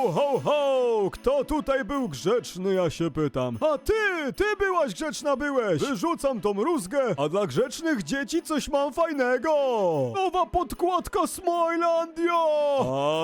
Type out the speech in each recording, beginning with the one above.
Ho, ho, Kto tutaj był grzeczny, ja się pytam. A ty, ty byłaś grzeczna, byłeś! Wyrzucam tą rózgę, a dla grzecznych dzieci coś mam fajnego! Nowa podkładka Smilandia!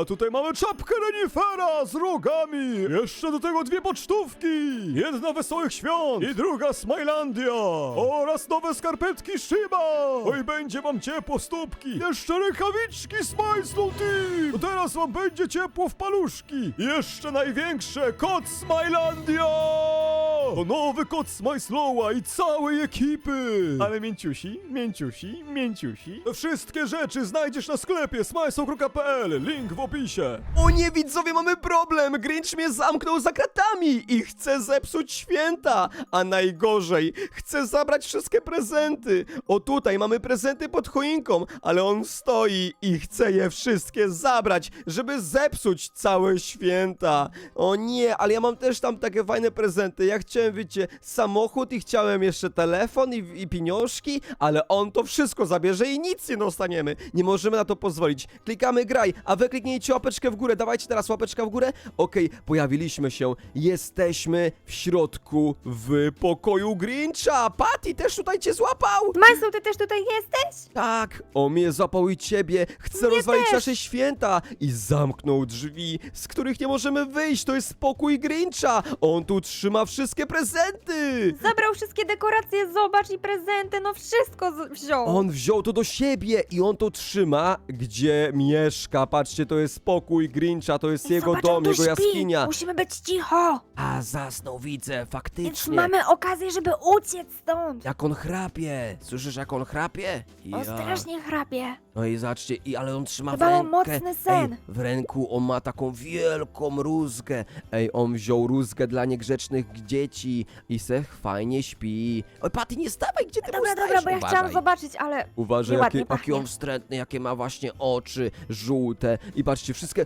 A tutaj mamy czapkę renifera z rogami! Jeszcze do tego dwie pocztówki! Jedna Wesołych Świąt i druga Smilandia! Oraz nowe skarpetki Shiba! Oj, będzie wam ciepło stópki! Jeszcze rękawiczki Smile Team! Teraz wam będzie ciepło w paluszki! Jeszcze największe, kot Smilandia! To nowy kot Smile Slowa i całej ekipy! Ale mięciusi, mięciusi, mięciusi. Wszystkie rzeczy znajdziesz na sklepie smileslow.pl, link w opisie. O nie, widzowie, mamy problem! Grinch mnie zamknął za kratami i chce zepsuć święta! A najgorzej, chce zabrać wszystkie prezenty! O tutaj mamy prezenty pod choinką, ale on stoi i chce je wszystkie zabrać, żeby zepsuć całe święta! O nie, ale ja mam też tam takie fajne prezenty. Ja chciałem, wiecie, samochód i chciałem jeszcze telefon i, i pieniążki, ale on to wszystko zabierze i nic nie dostaniemy. Nie możemy na to pozwolić. Klikamy graj, a wy kliknijcie łapeczkę w górę. Dawajcie teraz łapeczka w górę. Okej, pojawiliśmy się. Jesteśmy w środku w pokoju Grincha. Patty też tutaj cię złapał. Majsu, ty też tutaj jesteś? Tak, on mnie zapał i ciebie. Chce Mnie rozwalić też. nasze święta i zamknął drzwi, z których nie możemy wyjść. To jest pokój Grincha. On tu trzyma wszystkie prezenty. Zabrał wszystkie dekoracje, zobacz i prezenty, no wszystko z- wziął. On wziął to do siebie i on to trzyma, gdzie mieszka. Patrzcie, to jest pokój Grincha, to jest jego Zobacz, on dom, tu jego śpi. jaskinia. Musimy być cicho, A zasnął, widzę, więc faktycznie. mamy okazję, żeby uciec stąd. Jak on chrapie. Słyszysz, jak on chrapie? On strasznie chrapie. No i zobaczcie, i, ale on trzyma Chyba w ma rękę. mocny sen. Ej, w ręku on ma taką wielką rózgę. Ej, on wziął rózgę dla niegrzecznych dzieci i se fajnie śpi. Oj, Paty, nie stawaj, gdzie ty Dobra, ustajesz? dobra, bo ja Uważaj. chciałam zobaczyć, ale Uważaj, Nieładnie jakie, jaki pachnie. on wstrętny, jakie ma właśnie oczy żółte. I patrzcie, wszystkie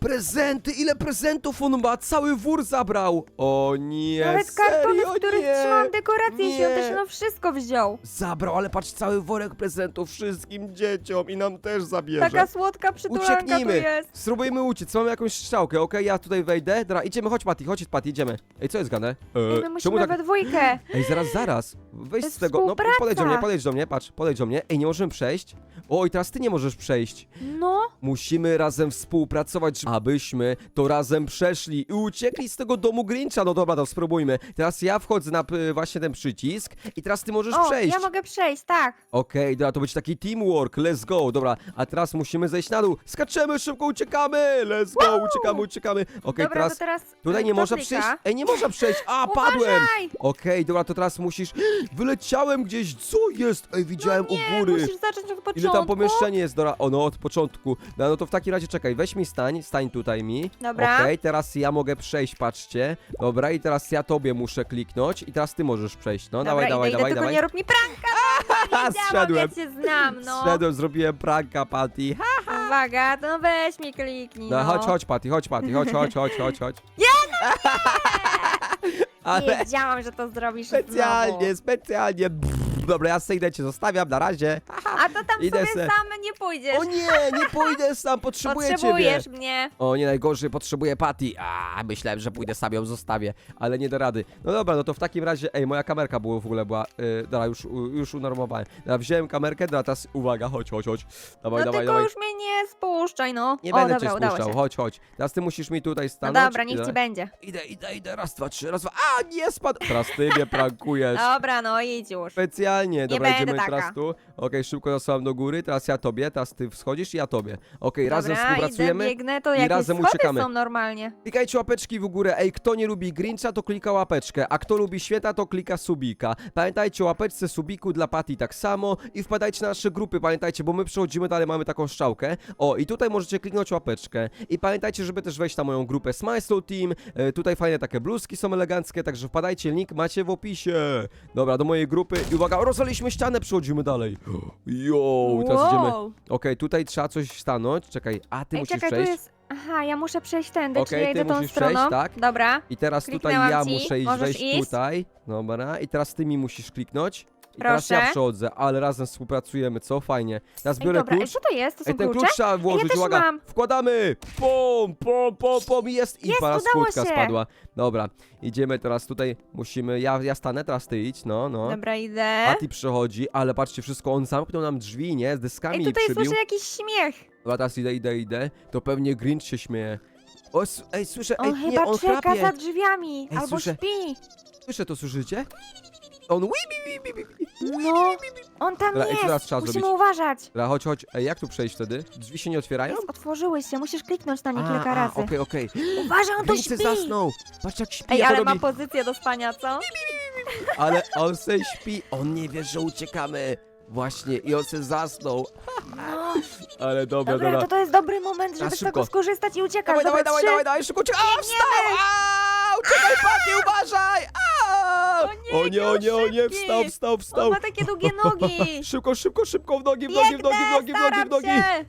prezenty, ile prezentów on ma, cały wór zabrał. O nie, nawet kartony, serio, w których nie. trzymam dekoracje nie. świąteczne, wszystko wziął. Zabrał, ale patrz, cały worek prezentów wszystkim dzieciom i nam też zabierze. Taka słodka przytulanka tu Ucieknijmy! jest. Spróbujmy uciec, mamy jakąś strzałkę, okej? Ja tutaj wejdę. Dobra, idziemy, chodź Patty, chodź Patty, idziemy. Ej, co jest gane? E, Ej, my musimy tak... we dwójkę. Ej, zaraz, zaraz. Weź To z jest tego. No, współpraca. podejdź do mnie, podejdź do mnie, patrz, podejdź do mnie. Ej, nie możemy przejść. O, i teraz ty nie możesz przejść. No, Musimy razem współpracować, abyśmy to razem przeszli i uciekli z tego domu Grincha. No dobra, to spróbujmy. Teraz ja wchodzę na y, właśnie ten przycisk i teraz ty możesz o, przejść. ja mogę przejść, tak. Okej, dobra, to będzie taki teamwork, let's go, dobra, a teraz musimy zejść na dół, skaczemy, szybko uciekamy, let's go, uciekamy, uciekamy, okej, Dobra, teraz, to teraz tutaj e, nie kto można klika? przejść, ej, nie można przejść, a, padłem, Uważaj! okej, dobra, to teraz musisz, wyleciałem gdzieś, co jest, ej, widziałem No Nie, u góry, musisz zacząć od początku. ile tam pomieszczenie jest, dobra, o, no, od początku, no, no to w takim razie, czekaj, weź mi stań, stań tutaj mi, Dobra. okej, teraz ja mogę przejść, patrzcie, dobra, i teraz ja tobie muszę kliknąć i teraz ty możesz przejść, no, Dobra, dawaj, idę, dawaj, idę, dawaj, tylko dawaj, nie rób mi pranka, bo Zszedłem. ja cię znam, no. Zszedłem, zrobiłem pranka, Patty, ha! Uwaga, no weź mi kliknij, No, no. chodź, chodź, Patty, chodź, Patty, chodź, chodź, chodź, chodź, chodź. Ale Wiedziałam, że to zrobisz specjalnie, znowu. specjalnie. Brr, Dobra, ja sobie idę cię zostawiam, na razie. A to tam Idę sobie se. sam nie pójdziesz. O nie, nie pójdę sam, potrzebuję ciebie. Potrzebujesz mnie. O nie, najgorzej, potrzebuję Patty. A, myślałem, że pójdę sam ją zostawię, ale nie da rady. No dobra, no to w takim razie, ej, moja kamerka była w ogóle była, yy, dobra, już, u- już unormowałem. Dobra, wziąłem kamerkę, dobra, teraz uwaga, chodź, chodź, chodź. Dawaj, no dawaj, tylko dawaj. już mnie nie spuszczaj, no. Nie o, będę dobra, cię udało spuszczał, się. chodź, chodź. Teraz ty musisz mi tutaj No stanąć. dobra, niech Idę. ci będzie. Idę, idę, idę, raz, dwa, trzy, raz, dwa. A, nie spadł! Teraz ty mnie prankujesz. Dobra, no idź już. Specjalnie, dobra, będę idziemy teraz taka. tu. Okej, szybko zasuwam do góry, teraz ja tobie, teraz ty wschodzisz i ja tobie. Okej, razem Dobra, współpracujemy. Idę, biegnę, to i jakieś razem schody uciekamy. są normalnie. Klikajcie łapeczki w górę. Ej, kto nie lubi Grincha, to klika łapeczkę, a kto lubi święta, to klika subika. Pamiętajcie o łapeczce subiku dla Patty tak samo i wpadajcie na nasze grupy, pamiętajcie, bo my przechodzimy dalej, mamy taką strzałkę. O, i tutaj możecie kliknąć łapeczkę. I pamiętajcie, żeby też wejść na moją grupę Smile Slow Team. E, tutaj fajne takie bluzki są eleganckie, także wpadajcie, link macie w opisie. Dobra, do mojej grupy i uwaga, rozwaliliśmy ścianę, przechodzimy dalej. Jo, teraz idziemy. Wow. Okej, tutaj trzeba coś stanąć, czekaj, a ty Ej, musisz czekaj, przejść. tu jest... Aha, ja muszę przejść tędy, Okej, czyli ja ty idę tą musisz stroną. przejść, tak? Dobra. I teraz tutaj Kliknęłam ja ci. muszę iść Możesz wejść iść? tutaj. Dobra, i teraz ty mi musisz kliknąć. I teraz ja Proszę. przechodzę, ale razem współpracujemy, co? Fajnie. Teraz Ej, biorę dobra, ej, klucz. co to jest? To są Ej, ten klucze? klucz trzeba włożyć, też uwaga, mam. wkładamy! Pom, pom, pom, pom i jest! I Jest, para udało skórka się. spadła. Dobra, idziemy teraz tutaj, musimy, ja, ja stanę, teraz ty idź, no, no. Dobra, idę. Patty przechodzi, ale patrzcie, wszystko, on zamknął nam drzwi, nie? Z deskami Ej, tutaj przybił. słyszę jakiś śmiech. Dobra, teraz idę, idę, idę. To pewnie Grinch się śmieje. O, s- ej, słyszę, On ej, chyba nie, on czeka chrapie. za drzwiami. Ej, albo słyszę. śpi. Słyszę to, słyszycie? On. No, on tam Dobra, ej, co teraz jest. trzeba Musimy zrobić? uważać. Dobra, chodź, chodź. Ej, jak tu przejść wtedy? Drzwi się nie otwierają? Jest, otworzyły się, musisz kliknąć na nie A, kilka a, razy. Okej, okej. Uważaj, on se śpi. zasnął. Patrz jak śpi, Ej, jak ale to ma robi. pozycję do spania, co? Ale on se śpi. On nie wie, że uciekamy. Właśnie, i on se zasnął. No, Ale dobra, dobra, dobra. to to jest dobry moment, żeby z tego skorzystać i uciekać. Dawaj, dawaj, Dobra, dawaj, trzy. dawaj, dawaj, szybko uciekaj. A, wstał! A, uciekaj, Patty, uważaj! A! O nie, o nie, o nie, szybki. wstał, wstał, On wstał. ma takie długie nogi. Szybko, szybko, szybko, w nogi, w nogi, w nogi, w nogi, w nogi, w nogi. Się.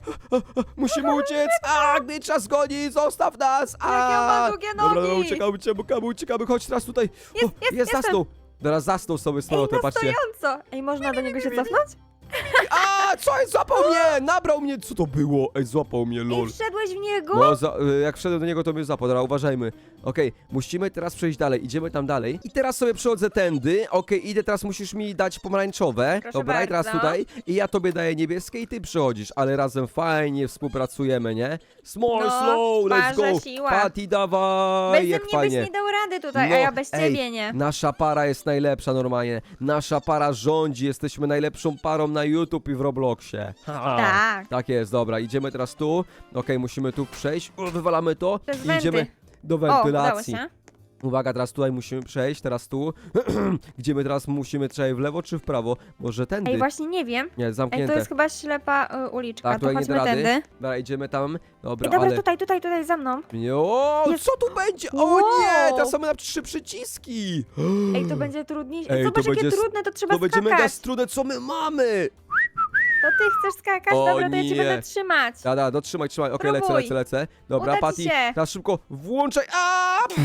Musimy uciec! A, gdy czas goni, zostaw nas! A! Jakie on ma długie Dobra, dobra, nogi. uciekamy, uciekamy, uciekamy, chodź teraz tutaj. Jest, jest, jest, jestem. zasnął. Teraz zasnął sobie z Ej, powrotem, na patrzcie. stojąco. Ej, można do niego się cofnąć? A, co jest? Złapał mnie! Nabrał mnie! Co to było? Ej, złapał mnie, lol. wszedłeś w niego? No, za, y, jak wszedłem do niego, to mnie zapał. Dobra, uważajmy. Okej, musimy teraz przejść dalej. Idziemy tam dalej. I teraz sobie przechodzę tędy. Okej, idę, teraz musisz mi dać pomarańczowe. Proszę Dobra, i teraz bardzo. tutaj. I ja tobie daję niebieskie i ty przychodzisz. Ale razem fajnie współpracujemy, nie? Small, No, slow, let's go! siła. Patty, dawaj! Bez jak mnie fajnie. byś nie dał rady tutaj, No, a ja bez ej, ciebie nie. Nasza para jest najlepsza normalnie. Nasza para rządzi. Jesteśmy najlepszą parą na YouTube i w Robloxie. Ha. Tak. Tak jest, dobra, idziemy teraz tu. Okej, musimy tu przejść. O, wywalamy to Przez i wenty. idziemy do O, udało wentylacji. się. Uwaga, teraz tutaj musimy przejść, teraz tu. Gdzie my teraz musimy trzeba w lewo czy w prawo? Może tędy? Ej, właśnie nie wiem. Nie, Ej, zamknięte. to jest chyba ślepa y, uliczka, Tak, to tutaj nie chodźmy da rady. tędy. Dobra, idziemy tam. Dobra, Ej, dobra, ale... tutaj, tutaj, tutaj, za mną. Nie, o, Jest- co tu będzie? O Wow. nie, teraz mamy na trzy przyciski. Ej, to będzie trudniejsze. Ej, to Zobacz, jakie będzie s- trudne, to trzeba To będzie skakać. mega trudne, co my mamy? To ty chcesz skakać? O Dobra, to ja cię nie. będę trzymać. Da, da, dotrzymaj, trzymaj. Okej, lecę, Próbuj. lecę, lecę. Dobra, Uda ci Patty, się. teraz szybko włączaj. A! Pff,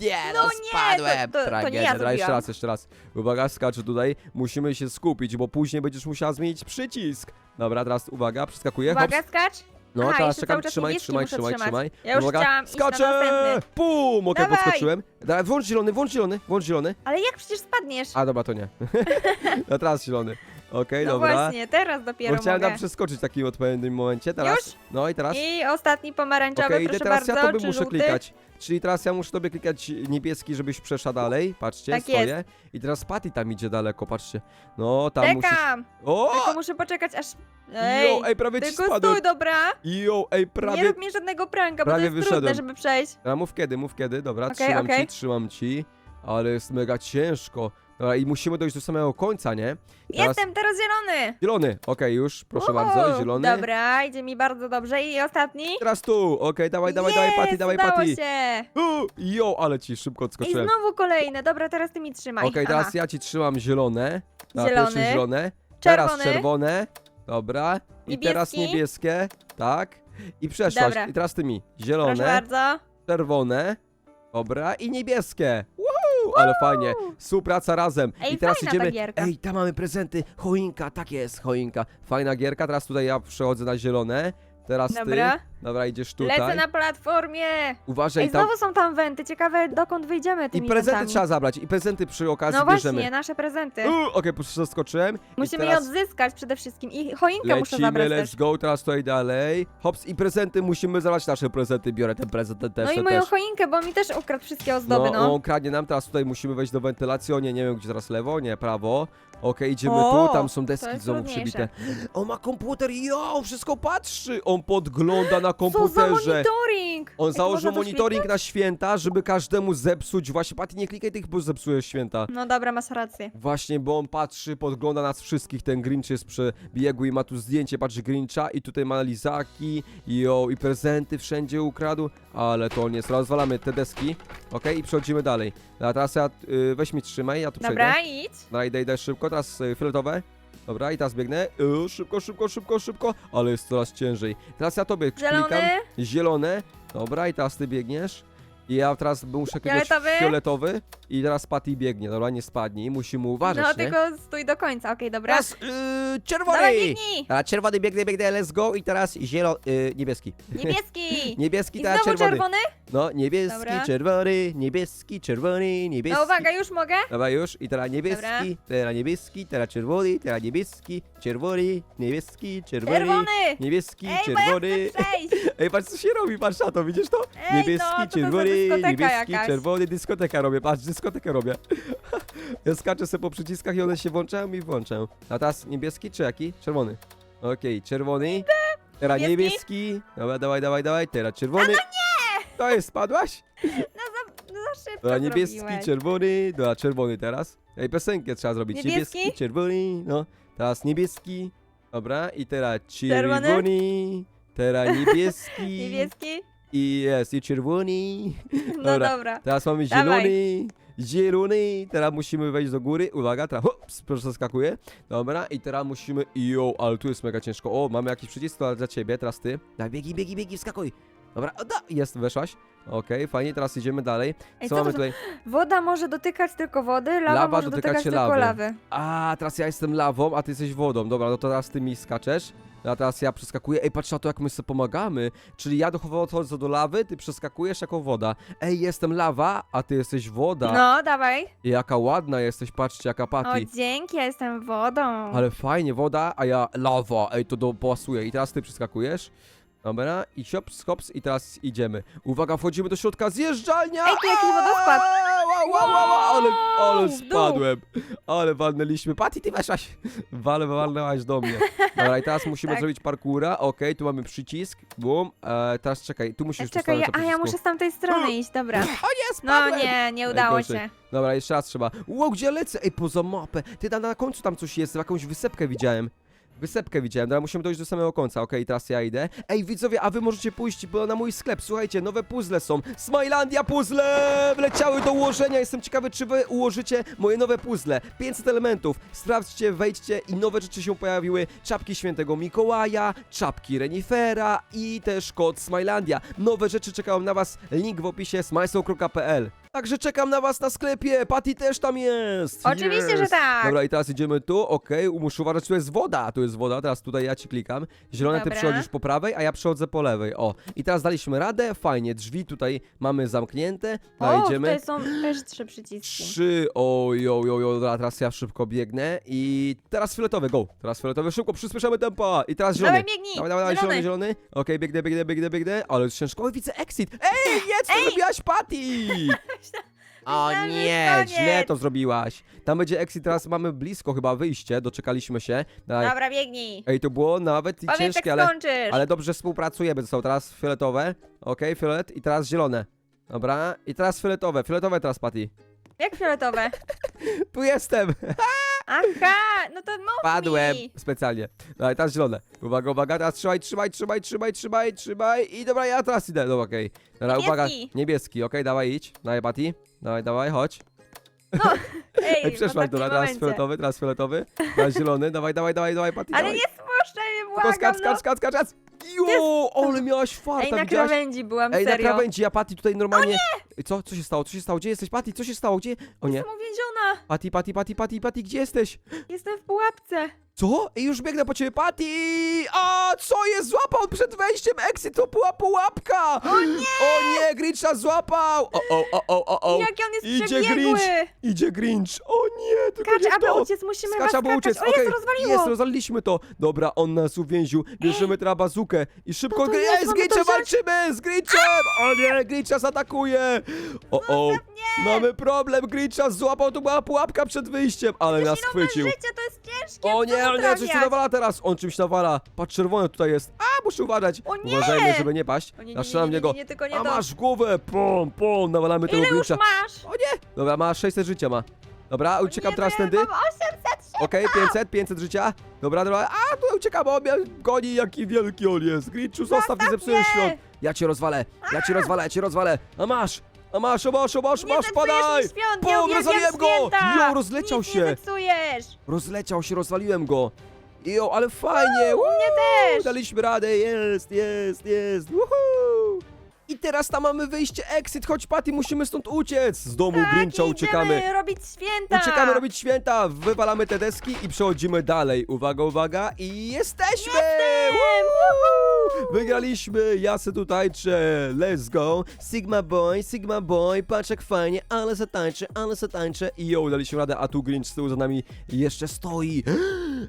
Nie, no, No nie, spadłem. to- to- to nie Tragedia. ja Dobra, jeszcze zrobiłam. raz, jeszcze raz. Uwaga, skaczę tutaj. Musimy się skupić, bo później będziesz musiała zmienić przycisk. Dobra, teraz uwaga, przeskakuję. Uwaga, Hops. skacz. No, Aha, teraz jeszcze czekam, cały czas trzymaj, niebieski trzymaj, muszę trzymaj, trzymać. trzymaj. Ja już Uwaga, chciałam iść na skaczę! następny. Pum! Okej, Dawaj. podskoczyłem. Dawaj, włącz zielony, włącz zielony, włącz zielony. Ale jak przecież spadniesz? A, dobra, to nie. no teraz zielony. Okej, no dobra. właśnie, teraz dopiero Bo chciałem mogę. tam przeskoczyć w takim odpowiednim momencie. Teraz. Już? No i teraz. I ostatni pomarańczowy, Okej, idę proszę teraz bardzo, ja tobie czy muszę żółty? klikać. Czyli teraz ja muszę tobie klikać niebieski, żebyś przeszła dalej. Patrzcie, Tak stoję. I teraz Patty tam idzie daleko, patrzcie. No, tam musisz... Czekam! O! Tylko muszę poczekać aż... Ej, Jo, ej, prawie ci tylko spadłem. stój, dobra? Jo, ej, Nie prawie... rób mi żadnego pranka, bo to prawie jest wyszedłem. trudne, żeby przejść. A mów kiedy, mów kiedy. Dobra, Okej, trzymam okej. ci, trzymam ci. Ale jest mega ciężko. Dobra, i musimy dojść do samego końca, nie? Teraz... Jestem teraz zielony! Zielony, okej, już, proszę Uhu, bardzo, zielony. Dobra, idzie mi bardzo dobrze. I ostatni? Teraz tu, okej, dawaj, dawaj, dawaj, Patty, Jest, dawaj, udało Patty. się! U, Jo, ale ci szybko I odskoczyłem. znowu kolejne. Dobra, teraz ty mi trzymaj. Okej, Aha. teraz ja ci trzymam zielone. Na Zielony. pierwsze zielone. Teraz Czerwony. czerwone. Dobra. I teraz Niebieski. niebieskie. Tak. I przeszłaś. Dobra. I teraz ty mi. Proszę Zielone, bardzo. czerwone. Dobra. I niebieskie. Woohoo, ale fajnie. Współpraca razem. Ej, I teraz fajna idziemy. gierka. Ej, tam mamy prezenty. Choinka, tak jest, choinka. Fajna gierka. Teraz tutaj ja przechodzę na zielone. Teraz Dobra. ty. Dobra, idziesz tutaj. Lecę na platformie. Uważaj Ej, tam. znowu są tam wenty. Ciekawe, dokąd wyjdziemy I tymi prezenty wentami. trzeba zabrać. I prezenty przy okazji No bierzemy. właśnie, nasze prezenty. U, Okej, okay, przeskoczyłem. I Musimy teraz... je odzyskać przede wszystkim. I choinkę muszę Lecimy, zabrać let's też. go, teraz tutaj dalej. Hops i prezenty, musimy zabrać nasze prezenty. Biorę ten prezent ten też, No i ten moją też. choinkę, bo mi też ukradł wszystkie ozdoby, no. on kradnie nam, teraz tutaj musimy wejść do wentylacji. O nie, nie wiem gdzie teraz lewo, nie, prawo. Okej, idziemy O, tu, tam są to deski jest znowu trudniejsze. przybite. On ma komputer, jo, wszystko patrzy. On podgląda na Co za komputerze. monitoring! On to założył można to monitoring na święta, żeby każdemu zepsuć. Właśnie, Patty, nie klikaj tych, bo zepsujesz święta. No dobra, masz rację. Właśnie, bo on patrzy, podgląda nas wszystkich, ten Grinch jest przebiegły i ma tu zdjęcie, patrzy Grincha i tutaj ma lizaki i, o, i prezenty wszędzie ukradł, ale to on jest, rozwalamy te deski, okej, i przechodzimy dalej. A teraz ja, y, weź mi trzymaj, ja tu przejdę. Dobra, idź. Dobra, idę, idę szybko, teraz y, fioletowe. Dobra, i teraz biegnę. Y, szybko, szybko, szybko, szybko, ale jest coraz ciężej. Teraz ja tobie klikam. Zielony. Zielone. Dobra, i teraz ty biegniesz. I ja teraz muszę kliknąć Fioletowy? fioletowy i teraz Patty biegnie, dobra, nie spadnie i musimy uważać, No nie? tylko stój do końca, okej, dobra. Teraz yy, czerwony! Dawaj, biegnij! Teraz czerwony biegnie, biegnie, let's go i teraz zielony, yy, niebieski. Niebieski! Niebieski, I teraz znowu czerwony. czerwony? No, niebieski, Dobra. czerwony, niebieski, czerwony, niebieski. No uwaga, już mogę? Dobra, już. I teraz niebieski, Dobra. teraz niebieski, teraz czerwony, teraz niebieski, czerwony, niebieski, czerwony, Czerwony! niebieski, Ej, bo ja czerwony. chcę przejść! Ej, patrz co się robi, patrz na to, widzisz to? Ej, niebieski, no, to czerwony, niebieski, jakaś. czerwony, dyskoteka robię, patrz, dyskotekę robię. ja skaczę sobie po przyciskach i one się włączają i włączają. A teraz niebieski czy jaki? Czerwony. Okej, czerwony. Teraz Niebieski? niebieski. Dobra, dawaj, dawaj, dawaj, teraz czerwony. No nie! To jest, spadłaś? No za, no za szybko Dobra, niebieski, zrobiłeś. czerwony, dobra, czerwony teraz. Ej, piosenkę trzeba zrobić. Niebieski? czerwony, no. Teraz niebieski. Dobra, i teraz Czerwony? czerwony. Teraz niebieski. Niebieski? I jest, i czerwony. No Dobra. Teraz mamy Dawaj. zielony. Zielony. Teraz musimy wejść do góry. Uwaga, teraz hops, proszę skakuje. Dobra, i teraz musimy. Jo, ale tu jest mega ciężko. O, mamy jakiś przycisk to dla ciebie, teraz ty. Daj, biegi, biegi, biegi, wskakuj. Dobra, o, da, jest, weszłaś. Okej, fajnie, teraz idziemy dalej. Ej, Co co mamy to tutaj? Woda może dotykać tylko wody, lawa, Lawa może dotyka dotykać się tylko lawy. lawy. A, teraz ja jestem lawą, a ty jesteś wodą. Dobra, no to teraz ty mi skaczesz. A teraz ja przeskakuję. Ej, patrz na to, jak my sobie pomagamy. Czyli ja dochodzę do lawy, ty przeskakujesz jako woda. Ej, jestem lawa, a ty jesteś woda. No, dawaj. Jaka ładna jesteś, patrzcie, jaka O, Patty. dzięki, ja jestem wodą. Ale fajnie, woda, a ja lawa. Ej, to dopasuje. I teraz ty przeskakujesz. Dobra, i hops, hops, i teraz idziemy. Uwaga, wchodzimy do środka, zjeżdżalnia! Ej, tu jakiś wodospad. Wow, wow, wow, wow, ale, ale w dół. spadłem. Ale walnęliśmy. Patty, ty weszłaś. Wale, walnęłaś do mnie. Dobra, i teraz musimy Tak. zrobić parkura. Okej, tu mamy przycisk. Bum. E, teraz czekaj, tu musisz E, Czekaj, ja, a ja muszę z tamtej strony iść, dobra. O nie, No spadłem! nie, nie udało Najgorzej. się. Dobra, jeszcze raz trzeba. Wow, gdzie lecę? Ej, poza mapę. Ty tam na końcu tam coś jest, jakąś wysepkę widziałem. Wysepkę widziałem, dobra, musimy dojść do samego końca, okej, teraz ja idę. Ej, widzowie, a wy możecie pójść bo na mój sklep, słuchajcie, nowe puzzle są. Smilandia puzzle! Wleciały do ułożenia, jestem ciekawy, czy wy ułożycie moje nowe puzzle. 500 elementów, sprawdźcie, wejdźcie i nowe rzeczy się pojawiły. Czapki Świętego Mikołaja, czapki Renifera i też kod Smilandia. Nowe rzeczy czekają na was, link w opisie smajso.pl. Także czekam na was na sklepie, Patty też tam jest! Oczywiście, że tak. Dobra, i teraz idziemy tu, okej, muszę uważać, tu jest woda, tu jest woda, teraz tutaj ja ci klikam. Zielone, ty Dobra. przechodzisz po prawej, a ja przechodzę po lewej, o. I teraz daliśmy radę, fajnie, drzwi tutaj mamy zamknięte, O, idziemy. tutaj są też trzy przyciski. Trzy, oj, oj, oj, oj, dobra, teraz ja szybko biegnę i teraz fioletowy, go, teraz fioletowy, szybko, przyspieszamy tempa i teraz zielony. Dawaj, biegnij! Dawaj, dawaj, zielony, Zielony. zielony. Okej, biegnę, biegnę, biegnę, biegnę, ale ciężko. Oj, widzę exit. Ej, jedz, to zrobiłaś Patty! O że nie, źle to zrobiłaś. Tam będzie exit, teraz mamy blisko chyba wyjście, doczekaliśmy się. Daj. Dobra, biegnij. Ej, to było nawet i Powiedz, jak ciężkie, ale, skończysz. ale dobrze współpracujemy. To są teraz fioletowe, okej, fiolet i teraz zielone. Dobra, i teraz fioletowe, fioletowe teraz, Patty. Jak fioletowe? Tu jestem! Aha, no to mów Padłem mi. specjalnie. Dobra, teraz zielone. Uwaga, uwaga, teraz trzymaj, trzymaj, trzymaj, trzymaj, trzymaj, trzymaj i dobra, ja teraz idę. Dobra, okej. Dobra, uwaga, Niebieski. okej, dawaj idź. Dawaj, Patty. Dawaj, dawaj, chodź. Ej, Ej, w przeszłaś, ostatnim dobra, teraz fioletowy, teraz fioletowy, teraz zielony, dawaj, dawaj, dawaj, dawaj, Patty, Ale dawaj. nie spuszczaj mnie, Tylko błagam, skacz, no. skacz, skacz, skacz, skacz. Jo, ale miałaś farta, Ej, na widziałaś? krawędzi byłam, Ej, na serio. krawędzi, ja Patty tutaj normalnie... Co? Co się stało? Co się stało? Gdzie jesteś, Patty? Co się stało? Gdzie? O nie. Jestem uwięziona. Patty, Patty, Patty, Patty, Patty, gdzie jesteś? Jestem w pułapce. Co? I już biegnę po ciebie, Patty! A co jest? Złapał przed wejściem exit, to była pułapka! O nie! O nie, Grinch nas złapał! O, o, o, o, o, o. Jaki on jest Idzie przebiegły. Grinch! Idzie Grinch! O nie, tylko Skacz, nie aby to! uciec, musimy Skacz, was aby skakać. uciec, O, okej. jest, rozwaliło. Jest, rozwaliliśmy to! Dobra, on nas uwięził, bierzemy teraz bazukę i szybko... No to jest, Ej, z mamy to Grinchem wziąć. walczymy! Z Grinchem! O nie, Grinch nas atakuje! O, o! Mamy problem, nas złapał, to była pułapka przed wyjściem, ale nas Minął chwycił. życie, to jest ciężkie. O nie, o nie, coś tu nawala teraz! On czymś nawala. Patrz, czerwone tutaj jest. A, muszę uważać. O nie! Uważajmy, żeby nie paść. O nie, nie, Ja nie, strzelam nie, w nie, niego. nie, nie, tylko nie A to. masz głowę! Pom, pom, nawalamy tego Ile już masz? O nie! Dobra, ma 600 życia ma. Dobra, uciekam teraz tędy. Mam 800 Okej, 500, 500 życia. Dobra, dobra. A, tu uciekam, on mnie goni, jaki wielki on jest. Grinchu, zostaw, nie zepsujesz mnie! świąt. Ja cię rozwalę, ja cię rozwalę, ja cię rozwalę. A masz, a masz, a masz, a masz, Nie masz, zepsujesz padaj! mi świąt, Bum, uwielbiam rozwaliłem go! święta. Jo, rozleciał Nic się. nie zepsujesz. Rozleciał się, rozwaliłem go. Jo, ale fajnie! Mnie też. Daliśmy radę, jest, jest, jest. Woohoo! I teraz tam mamy wyjście, exit, chodź Patty, musimy stąd uciec. Z domu Tak, Grincha uciekamy. idziemy robić święta. Uciekamy robić święta, wywalamy te deski i przechodzimy dalej. Uwaga, uwaga i jesteśmy! Woohoo! Wygraliśmy, ja se tu tańczę, let's go. Sigma boy, Sigma boy, patrz jak fajnie, ale se tańczę, ale se tańczę. I jo, daliśmy radę, a tu Grinch z tyłu za nami jeszcze stoi.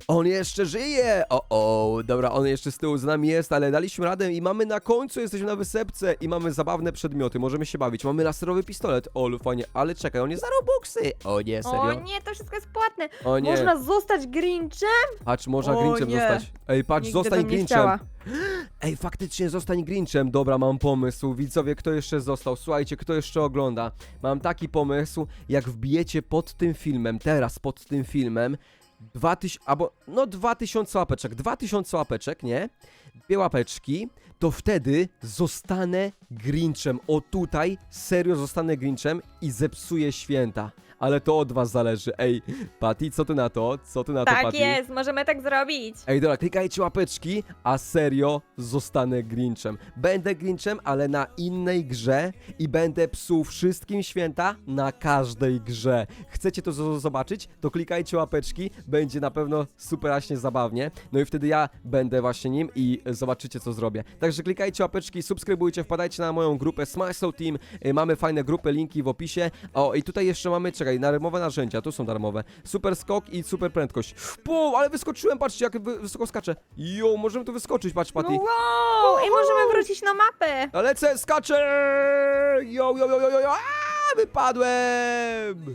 On jeszcze żyje! O, o, dobra, on jeszcze z tyłu z nami jest, ale daliśmy radę i mamy na końcu, jesteśmy na wysepce i mamy zabawne przedmioty, możemy się bawić. Mamy laserowy pistolet, o, fajnie, ale czekaj, on jest za Robuxy. O nie, serio? O nie, to wszystko jest płatne. O nie. Można zostać Grinchem? Patrz, można O Grinchem nie. zostać. Ej, patrz, Nigdy zostań bym nie Grinchem. chciała. Ej, faktycznie zostań Grinchem. Dobra, mam pomysł. Widzowie, kto jeszcze został? Słuchajcie, kto jeszcze ogląda? Mam taki pomysł, jak wbijecie pod tym filmem, teraz pod tym filmem, 2000, albo no 2000 łapeczek, 2000 łapeczek, nie? Dwie łapeczki, to wtedy zostanę Grinchem. O tutaj, serio zostanę Grinchem i zepsuję święta. Ale to od was zależy. Ej, Patty, co ty na to? Co ty na to, Tak Patty? jest, możemy tak zrobić. Ej, dobra, klikajcie łapeczki, a serio zostanę Grinchem. Będę Grinchem, ale na innej grze i będę psuł wszystkim święta na każdej grze. Chcecie to zobaczyć? To klikajcie łapeczki, będzie na pewno superaśnie zabawnie. No i wtedy ja będę właśnie nim i zobaczycie co zrobię. Także klikajcie łapeczki, subskrybujcie, wpadajcie na moją grupę Smile Soul Team. Y, Mamy fajne grupy, linki w opisie. O, i tutaj jeszcze mamy, czekaj, darmowe narzędzia, tu są darmowe. Super skok i super prędkość. Po, ale wyskoczyłem, patrzcie jak wy, wysoko skaczę. Jo, możemy tu wyskoczyć, patrz No Patty. wow, i możemy wrócić na mapę. Lecę, skaczę! Jo, jo, jo, jo, jo, jo. Aaa, wypadłem!